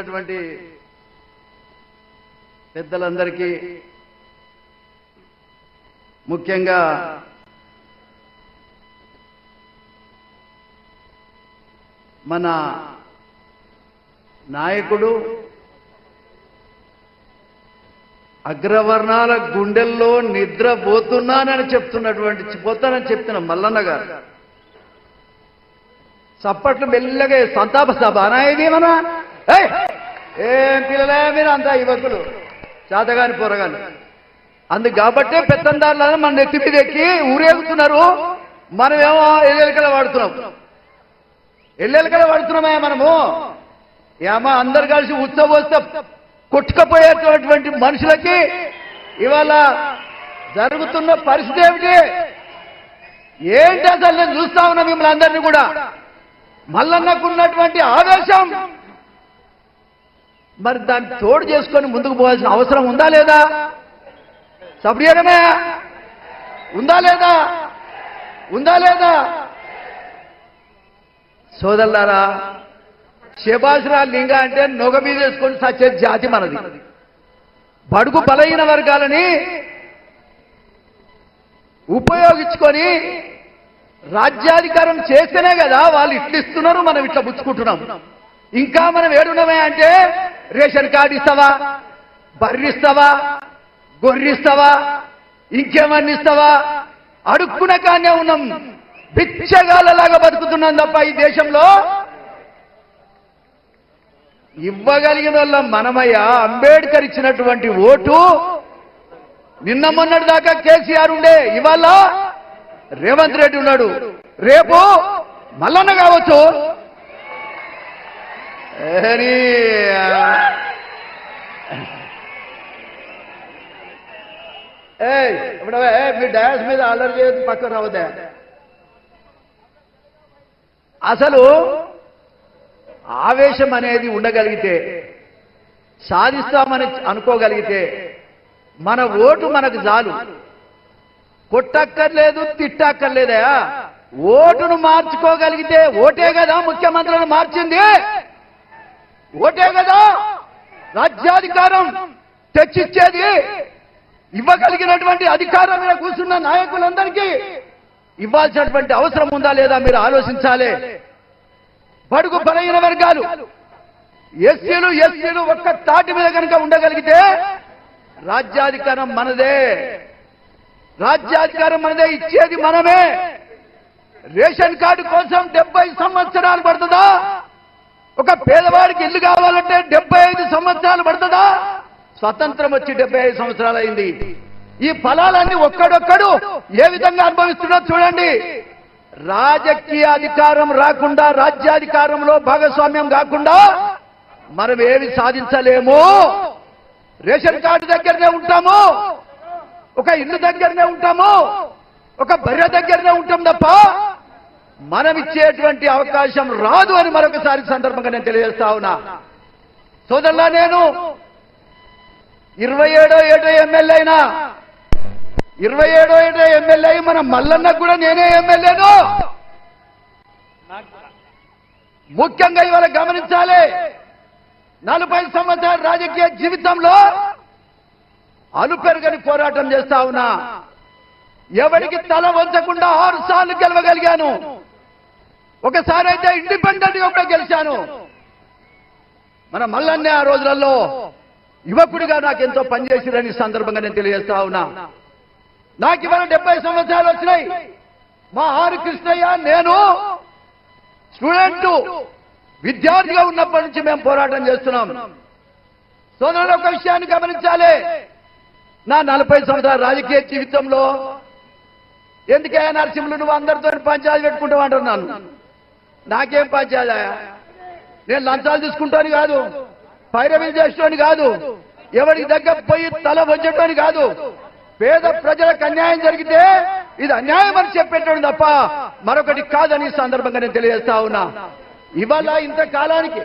వచ్చినటువంటి పెద్దలందరికీ ముఖ్యంగా మన నాయకుడు అగ్రవర్ణాల గుండెల్లో నిద్రపోతున్నానని చెప్తున్నటువంటి పోతానని చెప్తున్న మల్లన్న గారు. చప్పట్లు మెల్లగా సంతాప సభ అనేది ఏమన్నా ఏం పిల్లలే మీరు అంతా యువకులు. చేతగాని పొరగాని అందుకు కాబట్టే పెత్తందారులను మన నెత్తి మీద ఎక్కి ఊరేగుతున్నారు. మనమేమో ఎల్లెలకల వాడుతున్నాం. ఎల్లెలకల వాడుతున్నామే మనము. ఏమో అందరు కలిసి ఉత్సవోత్సవ కొట్టుకపోయేటటువంటి మనుషులకి ఇవాళ జరుగుతున్న పరిస్థితి ఏమిటి? ఏంటి అసలు నేను చూస్తా ఉన్నా మిమ్మల్ని అందరినీ కూడా. మల్లన్నకున్నటువంటి ఆవేశం. మరి దాన్ని తోడు చేసుకొని ముందుకు పోవాల్సిన అవసరం ఉందా లేదా? సబ్రియమే ఉందా లేదా? ఉందా లేదా? సోదరులారా శబాసురా లింగ అంటే నొగ మీద వేసుకొని సచ్చే జాతి మనది. బడుగు బలహీన వర్గాలని ఉపయోగించుకొని రాజ్యాధికారం చేస్తేనే కదా వాళ్ళు ఇట్లా ఇస్తున్నారు మనం ఇట్లా పుచ్చుకుంటున్నాం. ఇంకా మనం ఏడున్నామే అంటే రేషన్ కార్డు ఇస్తావా? బర్రిస్తావా గొర్రిస్తావా ఇంకేమన్నా ఇస్తావా? అడుక్కున కానే ఉన్నాం. బిచ్చగాళ్ళలాగా బతుకుతున్నాం తప్ప ఈ దేశంలో ఇవ్వగలిగిన వాళ్ళ మనమయ్య. అంబేద్కర్ ఇచ్చినటువంటి ఓటు నిన్న మొన్నటి దాకా కేసీఆర్ ఉండే. ఇవాళ రేవంత్ రెడ్డి ఉన్నాడు. రేపు మల్లన్న కావచ్చు. హరి ఏయ్ ఇప్పుడు మీ డాన్స్ మీద అల్లరి చేయదు పక్కన రావద్దా. అసలు ఆవేశం అనేది ఉండగలిగితే సాధిస్తామని అనుకోగలిగితే మన ఓటు మనకు చాలు. కొట్టక్కర్లేదు తిట్టక్కర్లేదయా ఓటును మార్చుకోగలిగితే ఓటే కదా ముఖ్యమంత్రులను మార్చింది. ఓటే కదా? రాజ్యాధికారం తెచ్చిచ్చేది ఇవ్వగలిగినటువంటి అధికారం మీద కూర్చున్న నాయకులందరికీ ఇవ్వాల్సినటువంటి అవసరం ఉందా లేదా మీరు ఆలోచించాలి. బడుగు బలహీన వర్గాలు ఎస్సీలు ఎస్సీలు ఒక్క తాటి మీద కనుక ఉండగలిగితే రాజ్యాధికారం మనదే. రాజ్యాధికారం మనదే ఇచ్చేది మనమే. రేషన్ కార్డు కోసం డెబ్బై సంవత్సరాలు పడుతుందా? ఒక పేదవాడికి ఇల్లు కావాలంటే డెబ్బై ఐదు సంవత్సరాలు పడుతుందా? స్వతంత్రం వచ్చి డెబ్బై ఐదు సంవత్సరాలు అయింది ఈ ఫలాలన్నీ ఒక్కడొక్కడు ఏ విధంగా అనుభవిస్తున్నా చూడండి. రాజకీయ అధికారం రాకుండా రాజ్యాధికారంలో భాగస్వామ్యం కాకుండా మనం ఏమి సాధించలేము? రేషన్ కార్డు దగ్గరనే ఉంటాము. ఒక ఇల్లు దగ్గరనే ఉంటాము. ఒక బర్రె దగ్గరనే ఉంటాం తప్ప మనం ఇచ్చేటువంటి అవకాశం రాదు అని మరొకసారి సందర్భంగా నేను తెలియజేస్తా ఉన్నా. సోదరులా నేను ఇరవై ఏడో ఏడో ఎమ్మెల్యే అయినా ఇరవై ఏడో ఏడో ఎమ్మెల్యే అయి మన మల్లన్నకు కూడా నేనే ఎమ్మెల్యేను. ముఖ్యంగా ఇవాళ గమనించాలి నలభై సంవత్సరాల రాజకీయ జీవితంలో అలుపెరుగని పోరాటం చేస్తా ఉన్నా. ఎవరికి తల వంచకుండా ఆరు సార్లు గెలవగలిగాను. ఒకసారి అయితే ఇండిపెండెంట్గా కూడా గెలిచాను. మన మల్లన్నే ఆ రోజులలో యువకుడిగా నాకు ఎంతో పనిచేసిరని సందర్భంగా నేను తెలియజేస్తా ఉన్నా. నాకు ఇవాళ డెబ్బై సంవత్సరాలు వచ్చినాయి. మా ఆరు కృష్ణయ్య నేను స్టూడెంట్ విద్యార్థిగా ఉన్నప్పటి నుంచి మేము పోరాటం చేస్తున్నాం. సోదరుడు ఒక విషయాన్ని గమనించాలి. నా నలభై సంవత్సరాల రాజకీయ జీవితంలో ఎందుకే నరసింహులు నువ్వు అందరితో పంచాయతీ పెట్టుకుంటావు అంటున్నాను. నాకేం పంచాయతీ నేను లంచాలు తీసుకుంటాను కాదు. పైరవీలు చేసేటోని కాదు. ఎవరికి దగ్గర పోయి తల వచ్చేటోని కాదు. పేద ప్రజలకు అన్యాయం జరిగితే ఇది అన్యాయం అని చెప్పేటోడు తప్ప మరొకటి కాదని సందర్భంగా నేను తెలియజేస్తా ఉన్నా. ఇవాళ ఇంత కాలానికి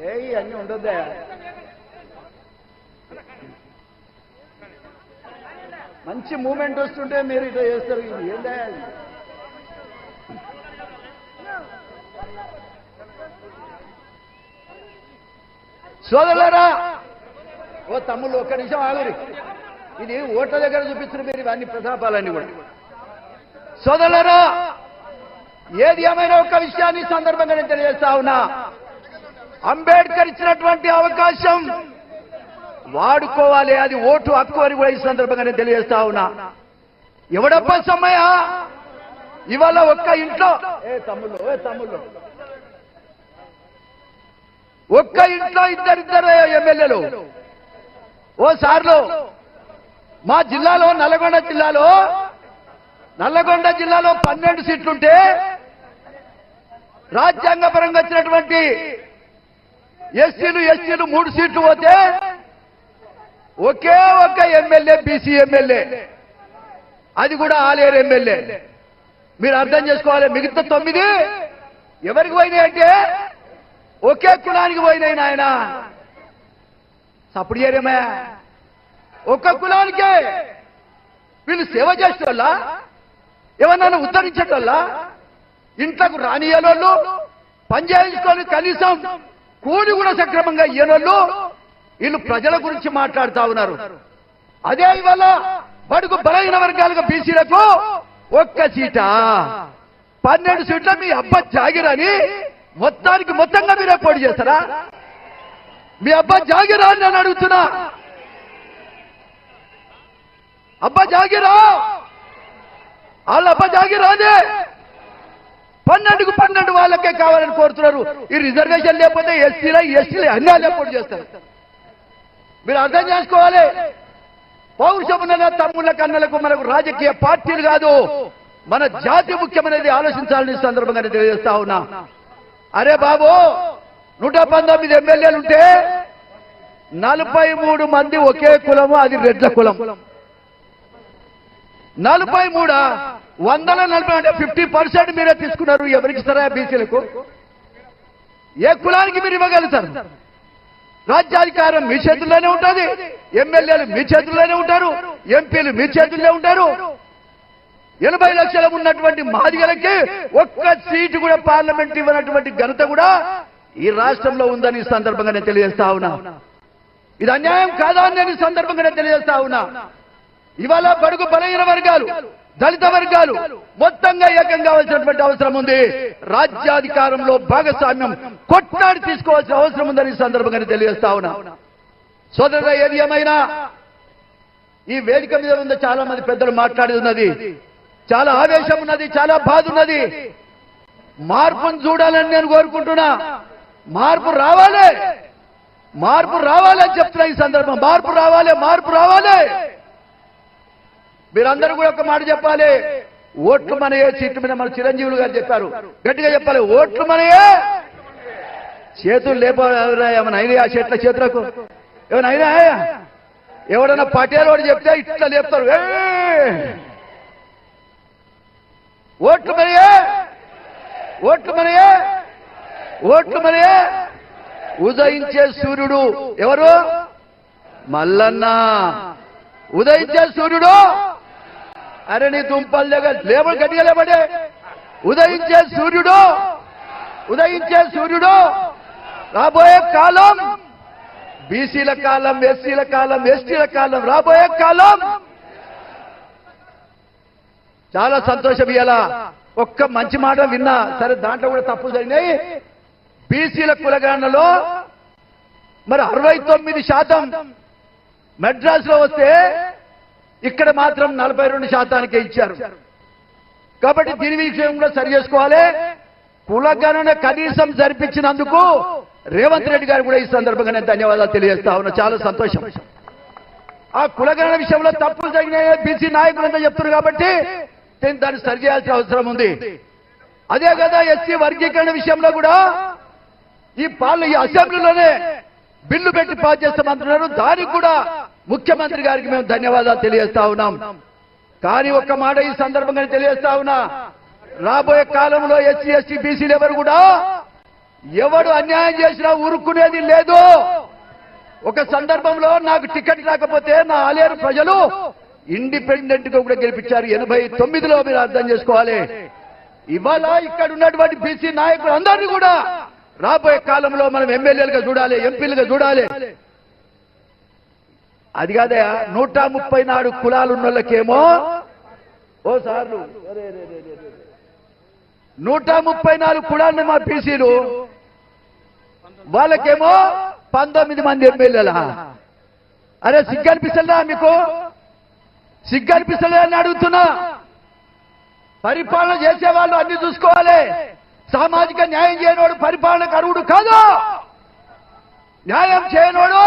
ఏ ఉండొద్దా? మంచి మూమెంట్ వస్తుంటే మీరు ఇట్లా చేస్తారు. ఇది ఏందా సోదరులారా ఓ తమ్ముళ్ళు ఒక్క నిమిషం ఆగురి. ఇది ఓట్ల దగ్గర చూపిస్తున్న మీరు ఇవన్నీ ప్రతాపాలన్నీ కూడా. సోదరులారా ఏది ఏమైనా ఒక విషయాన్ని సందర్భంగా నేను తెలియజేస్తా ఉన్నా. అంబేద్కర్ ఇచ్చినటువంటి అవకాశం వాడుకోవాలి అది ఓటు హక్కు అని కూడా ఈ సందర్భంగా నేను తెలియజేస్తా ఉన్నా. ఎవడబ్బా సమ్మయ్య? ఇవాళ ఒక్క ఇంట్లో. ఏ తమ్ముళ్ళు ఏ తమ్ముళ్ళు. ఒక్క ఇంట్లో ఇద్దరిద్దరు ఎమ్మెల్యేలు. ఓ సార్లు మా జిల్లాలో నల్గొండ జిల్లాలో నల్లగొండ జిల్లాలో పన్నెండు సీట్లుంటే రాజ్యాంగపరంగా వచ్చినటువంటి ఎస్సీలు ఎస్సీలు మూడు సీట్లు పోతే ఒకే ఒక్క ఎమ్మెల్యే బీసీ ఎమ్మెల్యే. అది కూడా ఆలేరు ఎమ్మెల్యే. మీరు అర్థం చేసుకోవాలి మిగతా తొమ్మిది ఎవరికి పోయినాయి అంటే ఒకే కులానికి పోయినాయి నాయన. సప్పుడు చేయరేమే ఒక్క కులానికే. వీళ్ళు సేవ చేసేటోళ్ళ? ఏమన్నా ఉద్ధరించేటోళ్ళ? ఇంట్లోకి రానియలోళ్ళు పని చేయించుకొని కనీసం కూలి కూడా సక్రమంగా ఇయ్యనోళ్ళు వీళ్ళు ప్రజల గురించి మాట్లాడుతా ఉన్నారు. అదే ఇవాళ బడుగు బలహీన వర్గాలకు బీసీలకు ఒక్క సీటా. పన్నెండు సీట్ల మీ అబ్బ జాగిరని మొత్తానికి మొత్తంగా మీరే పోటీ చేస్తారా? మీ అబ్బా జాగిరా అని నేను అడుగుతున్నా. అబ్బా జాగిరా. వాళ్ళ అబ్బా జాగిరాదే పన్నెండుకు పన్నెండు వాళ్ళకే కావాలని కోరుతున్నారు. ఈ రిజర్వేషన్ లేకపోతే ఎస్సీల ఎస్సీలే అన్ని వాళ్ళే పోటీ చేస్తారు. మీరు అర్థం చేసుకోవాలి. పౌరుషమున తమ్ముళ్ళ కన్నులకు మనకు రాజకీయ పార్టీలు కాదు మన జాతి ముఖ్యమైనది ఆలోచించాలని సందర్భంగా తెలియజేస్తా ఉన్నా. అరే బాబు నూట పంతొమ్మిది ఎమ్మెల్యేలు ఉంటే నలభై మూడు మంది ఒకే కులము అది రెడ్ల కులం. నలభై మూడా? వందల నలభై అంటే ఫిఫ్టీ పర్సెంట్ మీరే తీసుకున్నారు ఎవరికి ఇస్తారా బీసీలకు? ఏ కులానికి మీరు ఇవ్వగలుగుతారు? రాజ్యాధికారం మీ చేతుల్లోనే ఉంటుంది. ఎమ్మెల్యేలు మీ చేతుల్లోనే ఉంటారు. ఎంపీలు మీ చేతుల్లో ఉంటారు. ఎనభై లక్షల ఉన్నటువంటి మాదిగలకి ఒక్క సీటు కూడా పార్లమెంట్ ఇవ్వనటువంటి ఘనత కూడా ఈ రాష్ట్రంలో ఉందని ఈ సందర్భంగా నేను తెలియజేస్తా ఉన్నా. ఇది అన్యాయం కాదా అని నేను ఈ సందర్భంగా నేను తెలియజేస్తా ఉన్నా. ఇవాళ బడుగు బలహీన వర్గాలు దళిత వర్గాలు మొత్తంగా ఏకం కావాల్సినటువంటి అవసరం ఉంది. రాజ్యాధికారంలో భాగస్వామ్యం కొట్లాడి తీసుకోవాల్సిన అవసరం ఉందని ఈ సందర్భంగా తెలియజేస్తా ఉన్నా. సోదరుల ఏది ఏమైనా ఈ వేదిక మీద ఉన్న చాలా మంది పెద్దలు మాట్లాడి ఉన్నది. చాలా ఆవేశం ఉన్నది చాలా బాధ ఉన్నది. మార్పును చూడాలని నేను కోరుకుంటున్నా. మార్పు రావాలి. మార్పు రావాలని చెప్తున్నా ఈ సందర్భం. మార్పు రావాలి మార్పు రావాలి. మీరందరూ కూడా ఒక మాట చెప్పాలి. ఓట్లు మనయే సీట్ల మీద మన చిరంజీవులు గారు చెప్పారు. గట్టిగా చెప్పాలి. ఓట్లు మనయే. చేతులు లేప ఏమైనా అయినాయి? ఆ చెట్ల చేతులకు. ఏమైనా అయినాయా? ఎవడన్నా పటేల్ వాడు చెప్తే ఇట్లా లేపుతారు. ఓట్లు మనయే. ఓట్లు మనయే. ఓట్లు మనయే. ఉదయించే సూర్యుడు ఎవరు? మల్లన్న. ఉదయించే సూర్యుడు అరణి దుంపలు దగ్గర లేబడి గట్టిగా లేబడే ఉదయించే సూర్యుడు ఉదయించే సూర్యుడు రాబోయే కాలం బీసీల కాలం ఎస్సీల కాలం ఎస్టీల కాలం రాబోయే కాలం. చాలా సంతోషం ఇయ్యాల. ఒక్క మంచి మాట విన్నా సరే దాంట్లో కూడా తప్పు జరిగినాయి. బీసీల కులగణనలో మరి అరవై తొమ్మిది శాతం మెడ్రాస్లో వస్తే ఇక్కడ మాత్రం నలభై రెండు శాతానికే ఇచ్చారు. కాబట్టి దీని విషయం కూడా సరి చేసుకోవాలి. కులగణన కనీసం జరిపించినందుకు రేవంత్ రెడ్డి గారు కూడా ఈ సందర్భంగా నేను ధన్యవాదాలు తెలియజేస్తా ఉన్నా. చాలా సంతోషం. ఆ కులగణన విషయంలో తప్పులు జరిగినాయి బీసీ నాయకులంతా చెప్తున్నారు కాబట్టి దీన్ని దాన్ని సరి చేయాల్సిన అవసరం ఉంది. అదే కదా ఎస్సీ వర్గీకరణ విషయంలో కూడా ఈ పాలు ఈ అసెంబ్లీలోనే బిల్లు పెట్టి పాస్ చేస్తామంటున్నారు. దానికి కూడా ముఖ్యమంత్రి గారికి మేము ధన్యవాదాలు తెలియజేస్తా ఉన్నాం. కానీ ఒక్క మాట ఈ సందర్భంగా తెలియజేస్తా ఉన్నా. రాబోయే కాలంలో ఎస్సీ ఎస్టీ బీసీలు ఎవరు కూడా ఎవడు అన్యాయం చేసినా ఊరుకునేది లేదు. ఒక సందర్భంలో నాకు టికెట్ రాకపోతే నా ఆలేరు ప్రజలు ఇండిపెండెంట్గా కూడా గెలిపించారు. ఎనభై తొమ్మిదిలో మీరు అర్థం చేసుకోవాలి. ఇవాళ ఇక్కడ ఉన్నటువంటి బీసీ నాయకులు అందరినీ కూడా రాబోయే కాలంలో మనం ఎమ్మెల్యేలుగా చూడాలి ఎంపీలుగా చూడాలి. అది కాదే నూట ముప్పై నాలుగు కులాలు ఉన్న వాళ్ళకేమో ఓ సార్లు. నూట ముప్పై నాలుగు కులాలు మా బీసీలు. వాళ్ళకేమో పంతొమ్మిది మంది ఎమ్మెల్యేల. అరే సిగ్గనిపిస్తుందా మీకు? సిగ్గనిపిస్తుందా అని అడుగుతున్నా. పరిపాలన చేసే వాళ్ళు అన్ని చూసుకోవాలి. సామాజిక న్యాయం చేయనోడు పరిపాలనకు అర్హుడు కాదు. న్యాయం చేయనోడు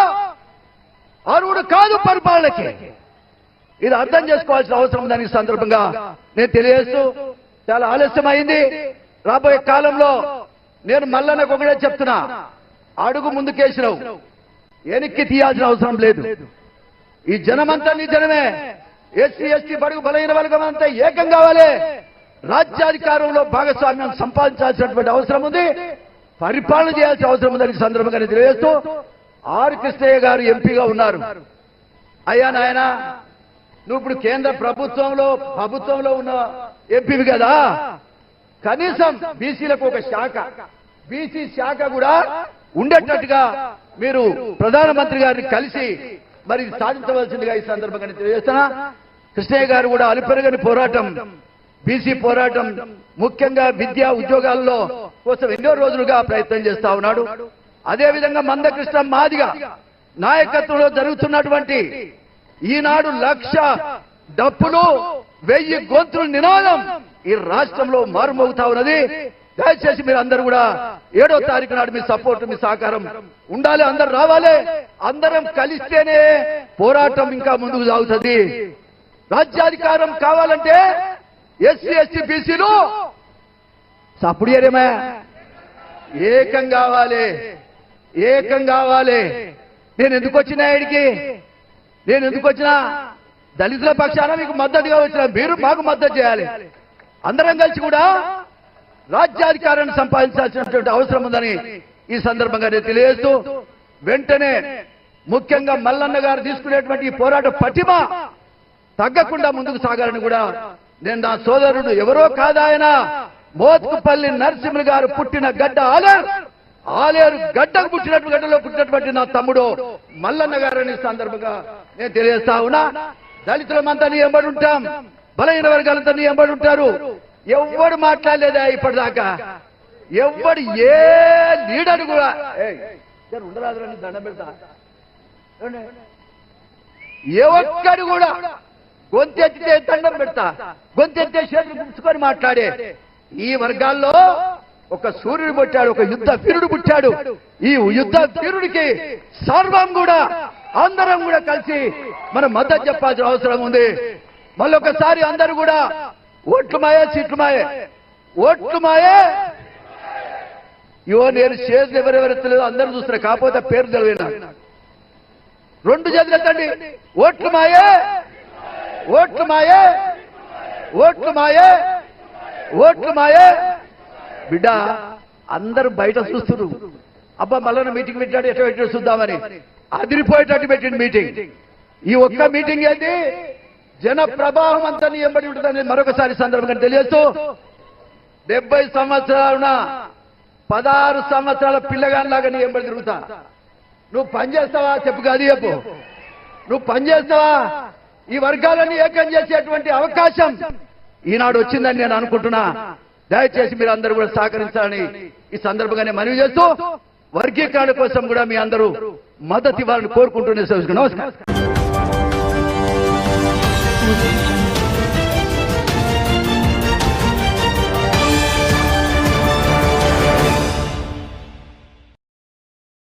అర్హుడు కాదు పరిపాలనకి. ఇది అర్థం చేసుకోవాల్సిన అవసరం ఉందని ఈ సందర్భంగా నేను తెలియజేస్తూ చాలా ఆలస్యం అయింది రాబోయే కాలంలో నేను మల్లన్నకు ఒకటే చెప్తున్నా. అడుగు ముందుకేసినావు. వెనక్కి తీయాల్సిన అవసరం లేదు. ఈ జనమంతా నీ జనమే. ఎస్సీ ఎస్టీ బడుగు బలైన వర్గం అంతా ఏకం కావాలి. రాజ్యాధికారంలో భాగస్వామ్యం సంపాదించాల్సినటువంటి అవసరం ఉంది. పరిపాలన చేయాల్సిన అవసరం ఉందని సందర్భంగా తెలియజేస్తూ ఆర్ కృష్ణయ్య గారు ఎంపీగా ఉన్నారు. అయ్యా నాయన నువ్వు ఇప్పుడు కేంద్ర ప్రభుత్వంలో ప్రభుత్వంలో ఉన్న ఎంపీవి కదా? కనీసం బీసీలకు ఒక శాఖ బీసీ శాఖ కూడా ఉండేటట్టుగా మీరు ప్రధానమంత్రి గారిని కలిసి మరి సాధించవలసిందిగా ఈ సందర్భంగా తెలియజేస్తున్నా. కృష్ణయ్య గారు కూడా అలుపెరగని పోరాటం బీసీ పోరాటం ముఖ్యంగా విద్యా ఉద్యోగాల్లో కోసం ఎన్నో రోజులుగా ప్రయత్నం చేస్తా ఉన్నాడు. అదే విధంగా మందకృష్ణ మాదిగా నాయకత్వంలో జరుగుతున్నటువంటి ఈనాడు లక్ష డప్పులు వెయ్యి గొంతులు నినాదం ఈ రాష్ట్రంలో మారుమోగుతా ఉన్నది. దయచేసి మీరు అందరు కూడా ఏడో తారీఖు నాడు మీ సపోర్ట్ మీ సహకారం ఉండాలి అందరు రావాలి. అందరం కలిస్తేనే పోరాటం ఇంకా ముందుకు సాగుతుంది. రాజ్యాధికారం కావాలంటే ఎస్సీ ఎస్టీ బీసీలు సప్పుడు ఏరేమా ఏకం కావాలి. ఏకం కావాలి. నేను ఎందుకు వచ్చినా ఇడికి నేను ఎందుకు వచ్చినా? దళితుల పక్షాన మీకు మద్దతుగా వచ్చిన మీరు మాకు మద్దతు చేయాలి. అందరం కలిసి కూడా రాజ్యాధికారాన్ని సంపాదించాల్సినటువంటి అవసరం ఉందని ఈ సందర్భంగా నేను తెలియజేస్తూ వెంటనే ముఖ్యంగా మల్లన్న గారు తీసుకునేటువంటి ఈ పోరాట పటిమ తగ్గకుండా ముందుకు సాగాలని కూడా నేను నా సోదరుడు ఎవరో కాదాయన మోత్కుపల్లి నరసింహులు గారు పుట్టిన గడ్డ ఆలేరు ఆలేరు గడ్డకు పుట్టినట్టు గడ్డలో పుట్టినటువంటి నా తమ్ముడు మల్లన్న గారని సందర్భంగా నేను తెలియజేస్తా ఉన్నా. దళితులమంతా నీ ఎంబడి ఉంటాం. బలహీన వర్గాలంతా నీ ఎంబడి ఉంటారు. ఎవ్వడు మాట్లాడలేదా ఇప్పటిదాకా? ఎవ్వడు ఏ లీడర్ కూడా ఉండరాదు దండం పెడతా. ఏ ఒక్కడు కూడా గొంతెత్తితే దండం పెడతా. గొంతెత్తే చేతులు పుచ్చుకొని మాట్లాడే. ఈ వర్గాల్లో ఒక సూర్యుడు పుట్టాడు ఒక యుద్ధ వీరుడు పుట్టాడు. ఈ యుద్ధ వీరుడికి సర్వం కూడా అందరం కూడా కలిసి మనం మద్దతు చెప్పాల్సిన అవసరం ఉంది. మళ్ళీ ఒకసారి అందరూ కూడా ఓట్లు మాయే సీట్లు మాయే ఓట్లు మాయే ఇవో నేను చేతులు ఎవరెవరెత్తలేదు అందరూ చూస్తున్నా కాకపోతే పేరు తెలియదు రెండు చేతులు ఎత్తండి. ఓట్లు మాయే ఓట్లు మాయే ఓట్లు మాయే ఓట్లు మాయే బిడ్డ అందరు బయట చూస్తున్నారు. అబ్బా మళ్ళీ మీటింగ్ పెట్టాడు ఎట్లా పెట్టాడు చూద్దామని. అదిరిపోయేటట్టు పెట్టింది మీటింగ్ ఈ ఒక్క మీటింగ్ ఏంటి జన ప్రవాహం అంతా నీ ఎంబడి ఉంటుందని మరొకసారి సందర్భంగా తెలియస్తూ డెబ్బై సంవత్సరాలున పదహారు సంవత్సరాల పిల్లగానిలాగా నీ ఎంబడి తిరుగుతా. నువ్వు పని చేస్తావా? చెప్పు కాదు చెప్పు. నువ్వు పని చేస్తావా? ఈ వర్గాలని ఏకం చేసేటువంటి అవకాశం ఈనాడు వచ్చిందని నేను అనుకుంటున్నా. దయచేసి మీరు అందరూ కూడా సహకరించాలని ఈ సందర్భంగానే మనవి చేస్తూ వర్గీకరణ కోసం కూడా మీ అందరూ మద్దతు ఇవ్వాలని కోరుకుంటూనే నమస్కారం.